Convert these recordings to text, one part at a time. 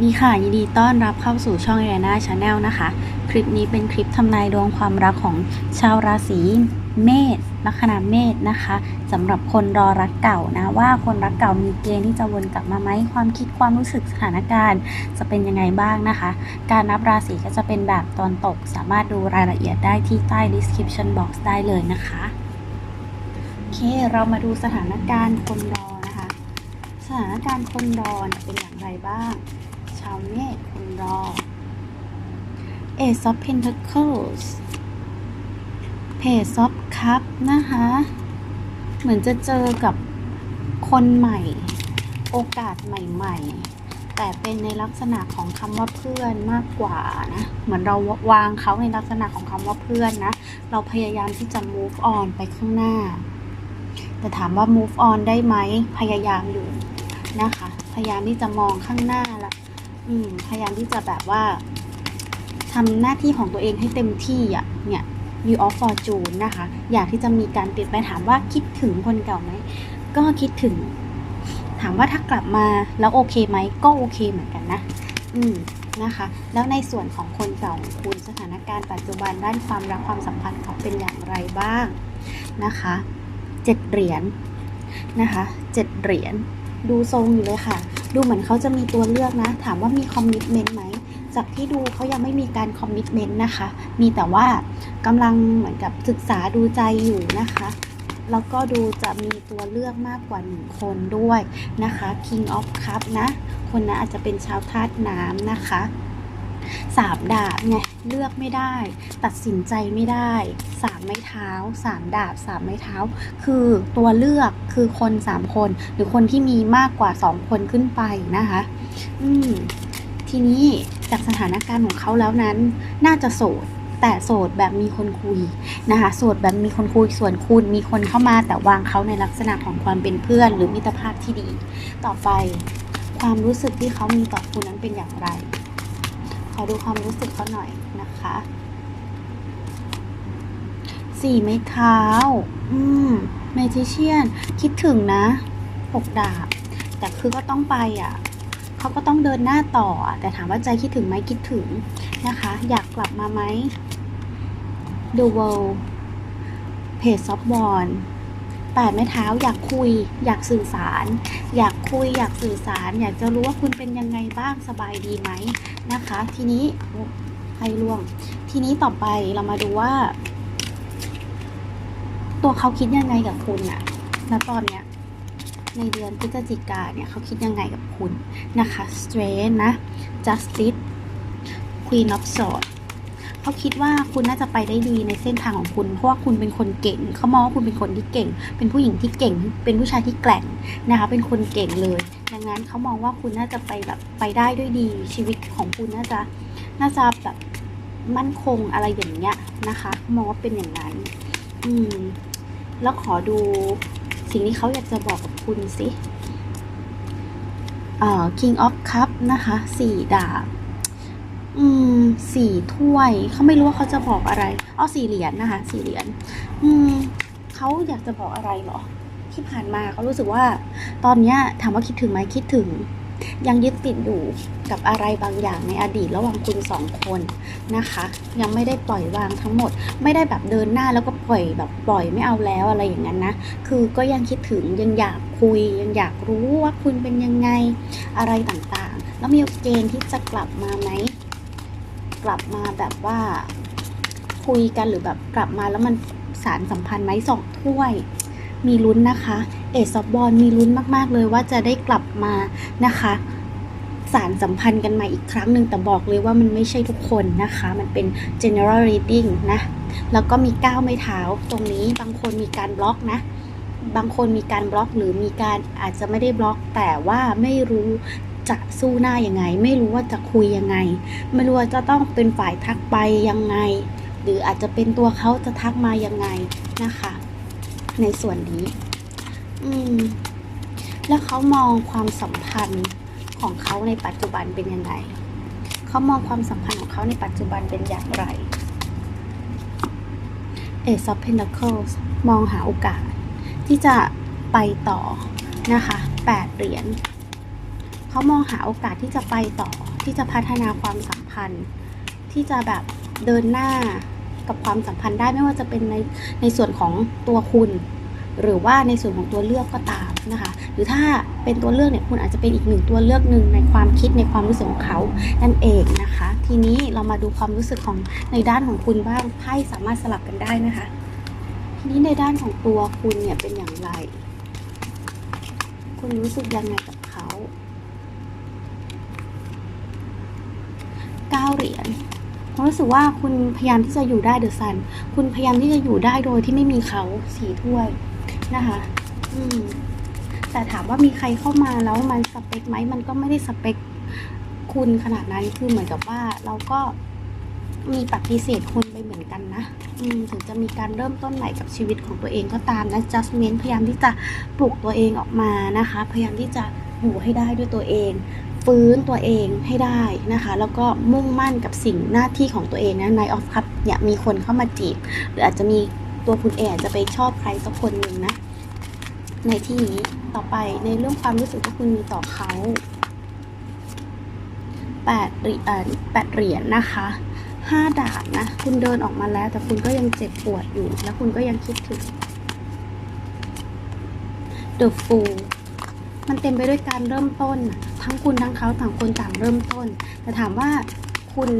วัสดีค่ะ ยินดีต้อนรับเข้าสู่ช่องเอ n นาชาแนลนะคะ คลิปนี้เป็นคลิปทำนายดวงความรักของชาวราศีเมษลัคนาเมษนะคะสำหรับคนรอรักเก่านะว่าคนรักเก่ามีเกณฑ์ที่จะวนกลับมาไหมความคิดความรู้สึกสถานการณ์ จะเป็นยังไงบ้างนะคะ การนับราศีก็จะเป็นแบบตอนตก สามารถดูรายละเอียดได้ที่ใต้ description box ได้เลยนะคะโอเคเรามาดูสถานการณ์คนรอนะคะ สถานการณ์คนรอเป็นอย่างไรบ้าง ชาวเมษคนรอ Ace of Pentacles Page of Cup นะคะ เหมือนจะเจอกับคนใหม่ โอกาสใหม่ๆ แต่เป็นในลักษณะของคำว่าเพื่อนมากกว่านะ เหมือนเราวางเขาในลักษณะของคำว่าเพื่อนนะ เราพยายามที่จะ move on ไปข้างหน้า แต่ถามว่า move on ได้ไหม พยายามอยู่นะคะ พยายามที่จะมองข้างหน้าละ อืมพยายามที่จะแบบว่าทำหน้าที่ของตัวเองให้เต็มที่อะ เนี่ย View of Fortune นะคะ อยากที่จะมีการเปลี่ยนแปถามว่าคิดถึงคนเก่าไหม ก็คิดถึง ถามว่าถ้ากลับมาแล้วโอเคไหม ก็โอเคเหมือนกันนะ อืมนะคะ แล้วในส่วนของคนเก่าของคุณสถานการณ์ปัจจุบันด้านความรักความสัมพันธ์เขาเป็นอย่างไรบ้างนะคะเจ็ดเหรียญนะคะเจ็ดเหรียญ ดูทรงอยู่เลยค่ะ ดูเหมือนเขาจะมีตัวเลือกนะ ถามว่ามีคอมมิชเมนต์ไหม จากที่ดูเขายังไม่มีการคอมมิชเมนต์นะคะ มีแต่ว่ากำลังเหมือนกับศึกษาดูใจอยู่นะคะ แล้วก็ดูจะมีตัวเลือกมากกว่าหนึ่งคนด้วยนะคะ King of Cup นะ คนนั้นอาจจะเป็นชาวธาตุน้ำนะคะ สามดาบไงเลือกไม่ได้ ตัดสินใจไม่ได้สามไม้เท้าสามดาบสามไม้เท้า คือตัวเลือกคือคนสามคน หรือคนที่มีมากกว่าสองคนขึ้นไปนะคะ อืมทีนี้จากสถานการณ์ของเขาแล้วนั้น น่าจะโสดแต่โสดแบบมีคนคุยนะคะโสดแบบมีคนคุยส่วนคุณมีคนเข้ามาแต่วางเขาในลักษณะของความเป็นเพื่อน หรือมิตรภาพที่ดี ต่อไปความรู้สึกที่เขามีต่อคุณนั้นเป็นอย่างไร อดูความรู้สึกเขาหน่อยนะคะสี่ไม้เท้า อืมเมจิเชียน คิดถึงนะหกดาบ แต่คือก็ต้องไปอะ เขาก็ต้องเดินหน้าต่อ แต่ถามว่าใจคิดถึงไหมคิดถึงนะคะ อยากกลับมาไหม The World Page of w a n d แปดไม้เท้าอยากคุย อยากสื่อสาร อยากคุย อยากสื่อสาร อยากจะรู้ว่าคุณเป็นยังไงบ้างสบายดีไหมนะคะ ทีนี้โอ้ใครล่วง ทีนี้ต่อไปเรามาดูว่า ตัวเขาคิดยังไงกับคุณอะณตอนเนี้ยในเดือนพฤศจิกาเนี่ยเขาคิดยังไงกับคุณนะคะ Strength นะ Justice Queen of Swords เขาคิดว่าคุณน่าจะไปได้ดีในเส้นทางของคุณ เพราะว่าคุณเป็นคนเก่ง เขามองว่าคุณเป็นคนที่เก่ง เป็นผู้หญิงที่เก่ง เป็นผู้ชายที่แกร่งนะคะ เป็นคนเก่งเลย ดังนั้นเขามองว่าคุณน่าจะไปแบบไปได้ด้วยดี ชีวิตของคุณน่าจะน่าจะแบบมั่นคงอะไรอย่างเงี้ยนะคะเขามองว่าเป็นอย่างนั้น อืม แล้วขอดูสิ่งที่เขาอยากจะบอกกับคุณสิเอ่อ King of Cup นะคะสี่ดาบ อืมสี่ถ้วยเขาไม่รู้ว่าเขาจะบอกอะไรอ๋อสี่เหรียญนะคะสี่เหรียญอืมเขาอยากจะบอกอะไรเหรอ ที่ผ่านมาเขารู้สึกว่า ตอนเนี้ยถามว่าคิดถึงไหมคิดถึง ยังยึดติดอยู่กับอะไรบางอย่างในอดีตระหว่างคุณสองคนนะคะ ยังไม่ได้ปล่อยวางทั้งหมด ไม่ได้แบบเดินหน้าแล้วก็ปล่อยแบบปล่อยไม่เอาแล้วอะไรอย่างนั้นนะ คือก็ยังคิดถึงยังอยากคุย ยังอยากรู้ว่าคุณเป็นยังไงอะไรต่างๆ แล้วมีเกณฑ์ที่จะกลับมาไหม กลับมาแบบว่าคุยกันหรือแบบกลับมาแล้วมันสารสัมพันธ์ไหมสองถ้วย มีลุ้นนะคะ เอซอบบอลมีลุ้นมาก ๆ เลยว่าจะได้กลับมานะคะสารสัมพันธ์กันใหม่อีกครั้งหนึ่งแต่บอกเลยว่ามันไม่ใช่ทุกคนนะคะ มันเป็น general reading นะ แล้วก็มีก้าวไม่เท้าตรงนี้บางคนมีการบล็อกนะ บางคนมีการบล็อกหรือมีการอาจจะไม่ได้บล็อก แต่ว่าไม่รู้ จะสู้หน้ายังไง ไม่รู้ว่าจะคุยยังไง ไม่รู้ว่าจะต้องเป็นฝ่ายทักไปยังไง หรืออาจจะเป็นตัวเขาจะทักมายังไงนะคะ ในส่วนนี้ อืม แล้วเขามองความสัมพันธ์ของเขาในปัจจุบันเป็นยังไงเขามองความสัมพันธ์ของเขาในปัจจุบันเป็นอย่างไร Ace of Pentacles มองหาโอกาสที่จะไปต่อนะคะแปดเหรียญ เขามองหาโอกาสที่จะไปต่อที่จะพัฒนาความสัมพันธ์ ที่จะแบบเดินหน้ากับความสัมพันธ์ได้ไม่ว่าจะเป็นในในส่วนของตัวคุณ หรือว่าในส่วนของตัวเลือกก็ตามนะคะ หรือถ้าเป็นตัวเลือกเนี่ยคุณอาจจะเป็นอีกหนึ่งตัวเลือกหนึ่งในความคิดในความรู้สึกของเขานั่นเองนะคะ ทีนี้เรามาดูความรู้สึกของในด้านของคุณบ้างไพ่สามารถสลับกันได้นะคะ ทีนี้ในด้านของตัวคุณเนี่ยเป็นอย่างไร คุณรู้สึกยังไงกับ เขาเก้าเหรียญผมรู้สึกว่าคุณพยายามที่จะอยู่ได้เดอะซัน คุณพยายามที่จะอยู่ได้โดยที่ไม่มีเขาสีถ้วยนะคะอืมแต่ถามว่ามีใครเข้ามาแล้วมันสเปคไหมมันก็ไม่ได้สเปคคุณขนาดนั้นคือเหมือนกับว่าเราก็มีปฏิเสธคุณไปเหมือนกันนะอืมถึงจะมีการเริ่มต้นใหม่กับชีวิตของตัวเองก็ตามนะ adjustment พยายามที่จะปลุกตัวเองออกมานะคะ พยายามที่จะอยู่ให้ได้ด้วยตัวเอง ฟื้นตัวเองให้ได้นะคะ แล้วก็มุ่งมั่นกับสิ่งหน้าที่ของตัวเองนะในออฟคัพเนี่ยมีคนเข้ามาจีบ หรืออาจจะมีตัวคุณเองอาจจะไปชอบใครสักคนหนึ่งนะ ในที่นี้ต่อไปในเรื่องความรู้สึกที่คุณมีต่อเขาแปดเหรียญแปดเหรียญนะคะห้าดาบนะ คุณเดินออกมาแล้ว แต่คุณก็ยังเจ็บปวดอยู่ แล้วคุณก็ยังคิดถึง The Fool มันเต็มไปด้วยการเริ่มต้น ทั้งคุณทั้งเขาต่างคนต่างเริ่มต้น แต่ถามว่าคุณ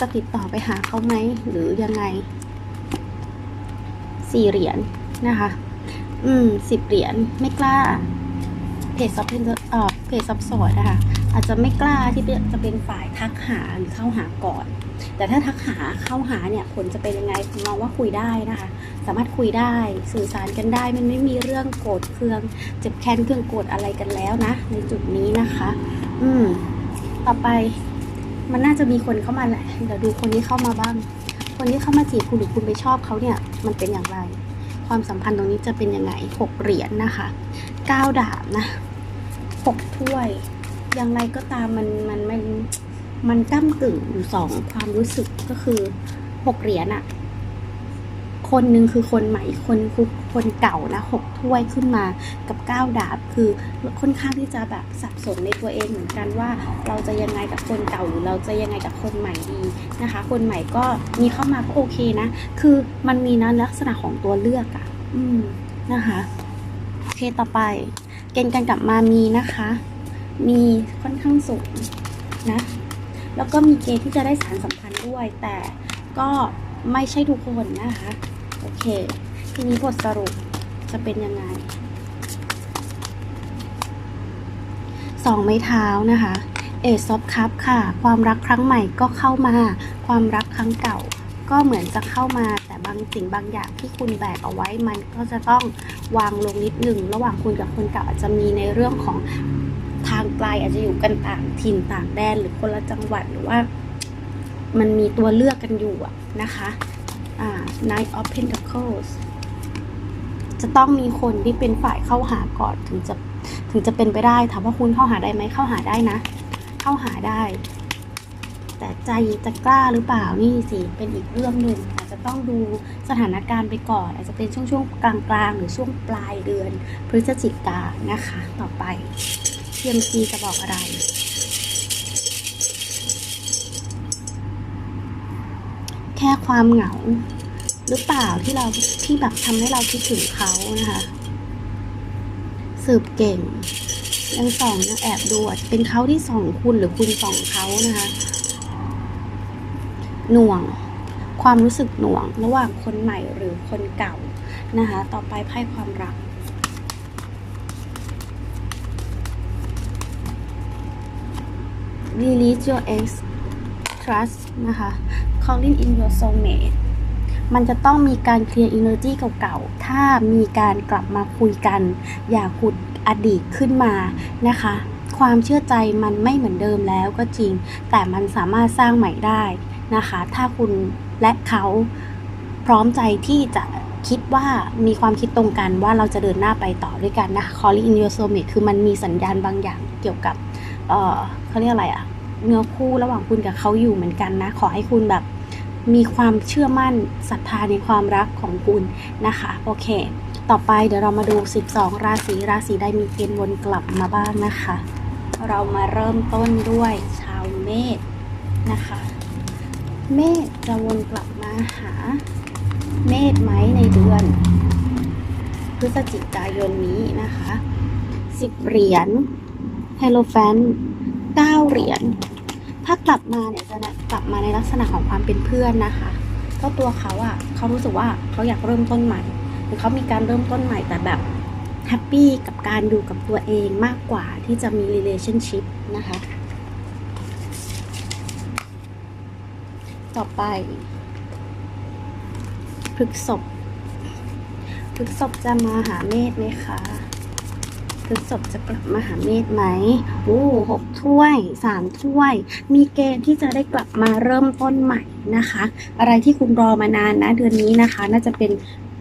จะติดต่อไปหาเขาไหมหรือยังไงสี่เหรียญนะคะ อืมสิบเหรียญไม่กล้าเพจซับเพนเอ่อเพจซับสอดนะคะอาจจะไม่กล้าที่จะเป็นฝ่ายทักหาหรือเข้าหาก่อน แต่ถ้าทักหาเข้าหาเนี่ยผลจะเป็นยังไงมองว่าคุยได้นะคะ สามารถคุยได้สื่อสารกันได้ มันไม่มีเรื่องโกรธเคือง เจ็บแค้นเครื่องโกรธอะไรกันแล้วนะ ในจุดนี้นะคะ อืม ต่อไปมันน่าจะมีคนเข้ามาแหละเดี๋ยวดูคนที่เข้ามาบ้าง คนที่เข้ามาจีบคุณหรือคุณไปชอบเขาเนี่ย มันเป็นอย่างไร ความสัมพันธ์ตรงนี้จะเป็นยังไงหกเหรียญนะคะเก้าดาบนะหกถ้วย อย่างไรก็ตามมันมันมันมน มันก้ากึ่งอยู่สองความรู้สึกก็คือหกเหรียญอะคนหนึ่งคือคนใหม่คนคือคนเก่านะหกถ้วยขึ้นมากับเก้าดาบคือค่อนข้างที่จะแบบสับสนในตัวเองเหมือนกันว่า เราจะยังไงกับคนเก่าหรือเราจะยังไงกับคนใหม่ดีนะคะ คนใหม่ก็มีเข้ามาก็โอเคนะ คือมันมีนะลักษณะของตัวเลือกอะอืมนะคะโอเคต่อไป เกณฑ์การกลับมามีนะคะ มีค่อนข้างสูงนะ แล้วก็มีเกณฑ์ที่จะได้สารสัมพันธ์ด้วย แต่ก็ไม่ใช่ทุกคนนะคะ โอเค ทีนี้บทสรุปจะเป็นยังไงสองไม้เท้านะคะเอซอฟคัพค่ะ ความรักครั้งใหม่ก็เข้ามา ความรักครั้งเก่า ก็เหมือนจะเข้ามา แต่บางสิ่งบางอย่างที่คุณแบกเอาไว้มันก็จะต้องวางลงนิดหนึ่งระหว่างคุณกับคนเก่าอาจจะมีในเรื่องของางไกลอาจจะอยู่กันต่างถิ่นต่างแดนหรือคนละจังหวัดหรือว่า มันมีตัวเลือกกันอยู่อะนะคะอ่า Knight of Pentacles จะต้องมีคนที่เป็นฝ่ายเข้าหาก่อนถึงจะถึงจะเป็นไปได้ถามว่าคุณเข้าหาได้ไหมเข้าหาได้นะ เข้าหาได้ แต่ใจจะกล้าหรือเปล่านี่สิเป็นอีกเรื่องหนึ่งอาจจะต้องดูสถานการณ์ไปก่อน อาจจะเป็นช่วงช่วงๆกลางๆ หรือช่วงปลายเดือน พฤศจิกานะคะต่อไป TMC จะบอกอะไร แค่ความเหงา หรือเปล่าที่เราที่แบบทำให้เราคิดถึงเขานะคะ สืบเก่ง ยังส่องยังแอบดูเป็นเขาที่ส่องคุณหรือคุณส่องเขานะคะ หน่วง ความรู้สึกหน่วง ระหว่างคนใหม่หรือคนเก่านะคะ ต่อไปไพ่ความรัก release your ex trust นะคะ calling in your soulmate มันจะต้องมีการเคลียร์ energy เก่าๆ ถ้ามีการกลับมาคุยกัน อย่าขุดอดีตขึ้นมานะคะ ความเชื่อใจมันไม่เหมือนเดิมแล้วก็จริง แต่มันสามารถสร้างใหม่ได้นะคะ ถ้าคุณและเขาพร้อมใจที่จะคิดว่ามีความคิดตรงกันว่าเราจะเดินหน้าไปต่อด้วยกันนะคะ calling in your soulmate คือมันมีสัญญาณบางอย่างเกี่ยวกับ เออเขาเรียกอะไรอะเนื้อคู่ระหว่างคุณกับเขาอยู่เหมือนกันนะ ขอให้คุณแบบมีความเชื่อมั่นศรัทธาในความรักของคุณนะคะ โอเค ต่อไปเดี๋ยวเรามาดู 12 ราศีราศีใดมีเกณฑ์วนกลับมาบ้างนะคะ เรามาเริ่มต้นด้วยชาวเมษนะคะ เมษจะวนกลับมาหา เมษไหมในเดือน พฤศจิกายนนี้นะคะสิบเหรียญ เฮโลแฟนเก้าเหรียญ ถ้ากลับมาเนี่ยจะกลับมาในลักษณะของความเป็นเพื่อนนะคะก็ตัวเขาอะเขารู้สึกว่าเขาอยากเริ่มต้นใหม่ หรือเขามีการเริ่มต้นใหม่แต่แบบแฮปปี้กับการอยู่กับตัวเองมากกว่าที่จะมี relationship นะคะ ต่อไปพฤกษบพฤกษบจะมาหาเมษไหมคะ ฤษบจะกลับมาหาเมษไหมโอ้หกถ้วยสามถ้วย มีเกณฑ์ที่จะได้กลับมาเริ่มต้นใหม่นะคะ อะไรที่คุณรอมานานนะ เดือนนี้นะคะ น่าจะเป็น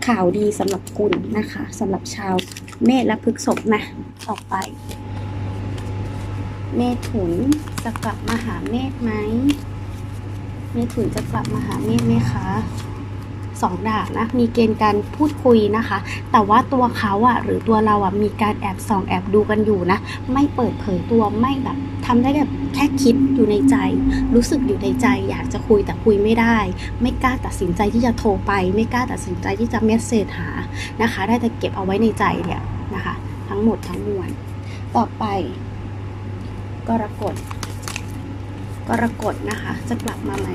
ข่าวดีสำหรับคุณนะคะสำหรับชาวเมษและพฤกษบนะ ต่อไป เมถุนจะกลับมาหาเมษไหมเมถุนจะกลับมาหาเมษไหมคะ สองดาบนะมีเกณฑ์การพูดคุยนะคะ แต่ว่าตัวเขาอะหรือตัวเราอะมีการแอบส่องแอบดูกันอยู่นะ ไม่เปิดเผยตัวไม่แบบทำได้แบบแค่คิดอยู่ในใจ รู้สึกอยู่ในใจ อยากจะคุยแต่คุยไม่ได้ ไม่กล้าตัดสินใจที่จะโทรไป ไม่กล้าตัดสินใจที่จะเมสเซจหานะคะ ได้แต่เก็บเอาไว้ในใจเนี่ยนะคะ ทั้งหมดทั้งมวลต่อไปกรกฎกรกฎนะคะ จะกลับมาไหม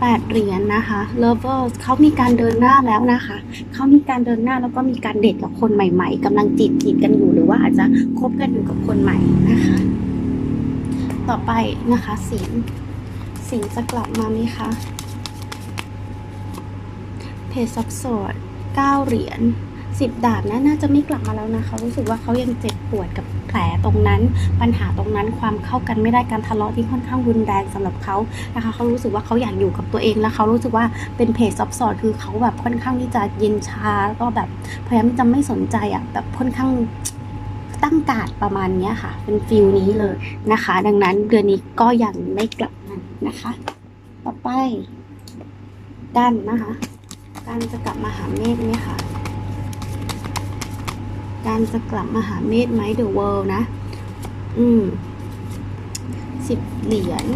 แปดเหรียญนะคะ lovers เขามีการเดินหน้าแล้วนะคะ เขามีการเดินหน้าแล้วก็มีการเดทกับคนใหม่ๆกำลังจีบจีบกันอยู่หรือว่าอาจจะคบกันอยู่กับคนใหม่นะคะ ต่อไปนะคะสิงสิงจะกลับมาไหมคะเพจซับสดเก้าเหรียญ สิบดาบนะน่าจะไม่กลับมาแล้วนะเขารู้สึกว่าเขายังเจ็บปวดกับแผลตรงนั้น ปัญหาตรงนั้นความเข้ากันไม่ได้การทะเลาะที่ค่อนข้างรุนแรงสำหรับเขานะคะเขารู้สึกว่าเขาอยากอยู่กับตัวเองแล้วเขารู้สึกว่าเป็นเพจซับซ้อนคือเขาแบบค่อนข้างที่จะเย็นชาแล้วก็แบบพยายามจะไม่สนใจอะแบบค่อนข้างตั้งการดประมาณนี้ค่ะ เป็นฟิลนี้เลยนะคะ ดังนั้นเดือนนี้ก็ยังไม่กลับมานะคะ ต่อไปด้านนะคะการจะกลับมาหาเมฆไหมคะ การจะกลับมาหาเมธไหมเดอะเวิลด์นะ อืมสิบเหรียญ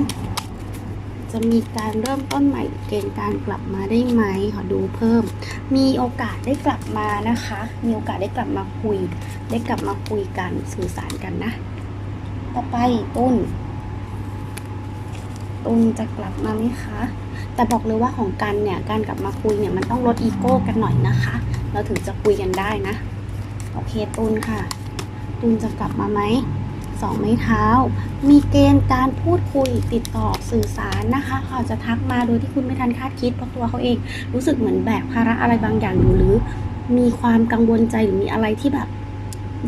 จะมีการเริ่มต้นใหม่เกณฑ์การกลับมาได้ไหมขอดูเพิ่ม มีโอกาสได้กลับมานะคะ มีโอกาสได้กลับมาคุย ได้กลับมาคุยกันสื่อสารกันนะ ต่อไปตุนตุนจะกลับมาไหมคะ แต่บอกเลยว่าของกันเนี่ยการกลับมาคุยเนี่ยมันต้องลดอีโก้กันหน่อยนะคะ เราถึงจะคุยกันได้นะ โอเคตุนค่ะ ตุนจะกลับมาไหมสองไม้เท้า มีเกณฑ์การพูดคุยติดต่อสื่อสารนะคะเขาจะทักมาโดยที่คุณไม่ทันคาดคิดเพราะตัวเขาเอง รู้สึกเหมือนแบกภาระอะไรบางอย่างอยู่หรือ มีความกังวลใจหรือมีอะไรที่แบบ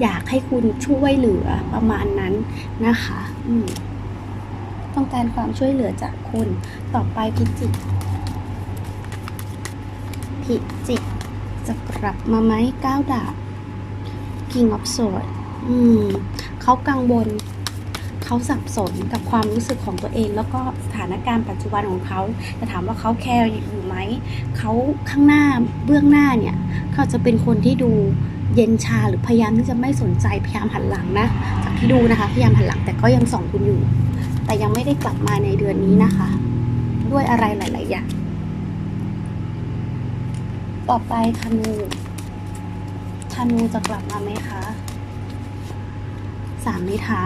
อยากให้คุณช่วยเหลือประมาณนั้นนะคะอืต้องการความช่วยเหลือจากคุณต่อไปพิจิกพิจิกจะกลับมาไหมก้าวดาบ King of Swords อืมเขากังวลเขาสับสนกับความรู้สึกของตัวเอง แล้วก็สถานการณ์ปัจจุบันของเขาจะถามว่าเขาแคร์อยู่ไหมเขาข้างหน้าเบื้องหน้าเนี่ยเขาจะเป็นคนที่ดูเย็นชาหรือพยายามที่จะไม่สนใจพยายามหันหลังนะจากที่ดูนะคะพยายามหันหลังแต่ก็ยังส่องคุณอยู่ แต่ยังไม่ได้กลับมาในเดือนนี้นะคะ ด้วยอะไรหลาย ๆ อย่างต่อไปธนู ธนูจะกลับมาไหมคะสามไม้เท้า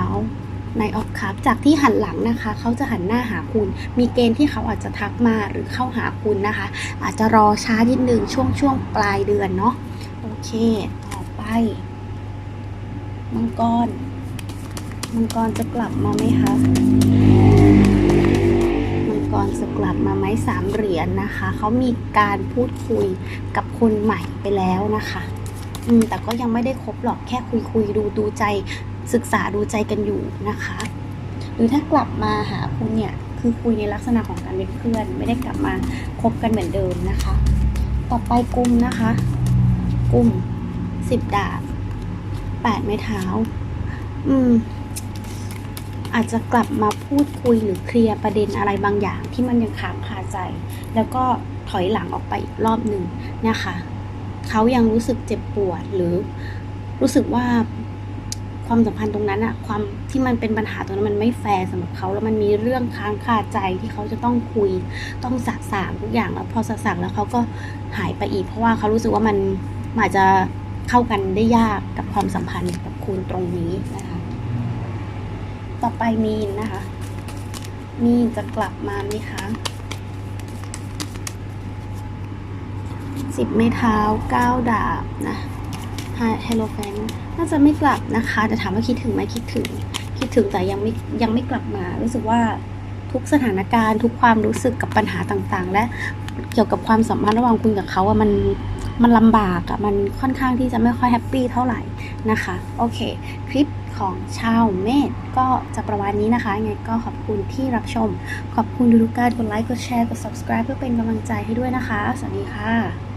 ในออฟคัพจากที่หันหลังนะคะ เขาจะหันหน้าหาคุณ มีเกณฑ์ที่เขาอาจจะทักมาหรือเข้าหาคุณนะคะ อาจจะรอช้านิดนึงช่วงช่วงปลายเดือนเนาะโอเค ต่อไปมังกรมังกรจะกลับมาไหมคะมังกรจะกลับมาไหมสามเหรียญนะคะ เขามีการพูดคุยกับคนใหม่ไปแล้วนะคะ อืมแต่ก็ยังไม่ได้คบหรอกแค่คุยคุยดูดูใจศึกษาดูใจกันอยู่นะคะ หรือถ้ากลับมาหาคุณเนี่ยคือคุยในลักษณะของการเป็นเพื่อน ไม่ได้กลับมาคบกันเหมือนเดิมนะคะ ต่อไปกลุ่มนะคะ กลุ่มสิบดาบแปดไม้เท้า อืม อาจจะกลับมาพูดคุยหรือเคลียร์ประเด็นอะไรบางอย่างที่มันยังค้างคาใจ แล้วก็ถอยหลังออกไปอีกรอบหนึ่งนะคะ เขายังรู้สึกเจ็บปวดหรือรู้สึกว่าความสัมพันธ์ตรงนั้นอะความที่มันเป็นปัญหาตรงนั้นมันไม่แฟร์สำหรับเขาแล้วมันมีเรื่องค้างคาใจที่เขาจะต้องคุยต้องสะสางทุกอย่างแล้วพอสะสางแล้วเขาก็หายไปอีก เพราะว่าเขารู้สึกว่ามันมันอาจจะเข้ากันได้ยากกับความสัมพันธ์กับคุณตรงนี้นะคะ ต่อไปมีนนะคะ มีนจะกลับมาไหมคะ สิบไม้เท้าเก้าดาบนะเฮโลแฟนน่าจะไม่กลับนะคะ แต่ถามว่าคิดถึงไหมคิดถึง คิดถึงแต่ยังไม่ยังไม่กลับมา รู้สึกว่าทุกสถานการณ์ทุกความรู้สึกกับปัญหาต่างๆ และเกี่ยวกับความสัมพันธ์ระหว่างคุณกับเขาอะมันมันลำบากอะมันค่อนข้างที่จะไม่ค่อยแฮปปี้เท่าไหร่นะคะ โอเค คลิปของชาวเมษก็จะประมาณนี้นะคะยังไงก็ขอบคุณที่รับชม ขอบคุณทุกๆการกดไลค์กดแชร์กด subscribe เพื่อเป็นกำลังใจให้ด้วยนะคะ สวัสดีค่ะ